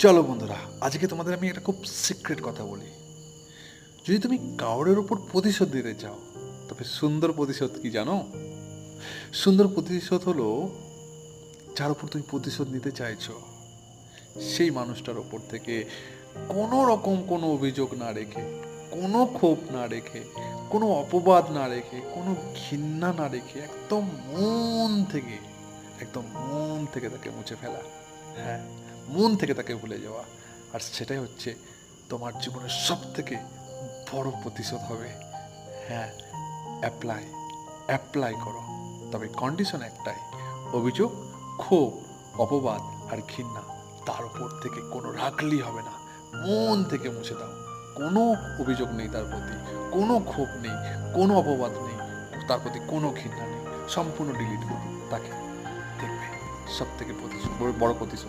চলো বন্ধুরা, আজকে তোমাদের আমি একটা খুব সিক্রেট কথা বলি। যদি তুমি কাউরের উপর প্রতিশোধ দিতে চাও, তবে সুন্দর প্রতিশোধ কি জানো? সুন্দর প্রতিশোধ হলো, যার উপর তুমি প্রতিশোধ নিতে চাইছো, সেই মানুষটার ওপর থেকে কোনো রকম কোনো অভিযোগ না রেখে, কোনো ক্ষোভ না রেখে, কোনো অপবাদ না রেখে, কোনো ঘৃণা না রেখে একদম মন থেকে, একদম মন থেকে তাকে মুছে ফেলা। হ্যাঁ মন থেকে তাকে ভুলে যাওয়া। আর সেটাই হচ্ছে তোমার জীবনের সব থেকে বড় প্রতিশোধ হবে। হ্যাঁ অ্যাপ্লাই অ্যাপ্লাই করো। তবে কন্ডিশন একটাই, অভিযোগ, ক্ষোভ, অপবাদ আর ঘৃণা তার উপর থেকে কোনো রাখলেই হবে না। মন থেকে মুছে দাও। কোনো অভিযোগ নেই তার প্রতি, কোনো ক্ষোভ নেই, কোনো অপবাদ নেই, তার প্রতি কোনো ঘৃণা নেই। সম্পূর্ণ ডিলিট করো। তাকে দেখবে সব থেকে প্রতিশোধ, বড় প্রতিশোধ।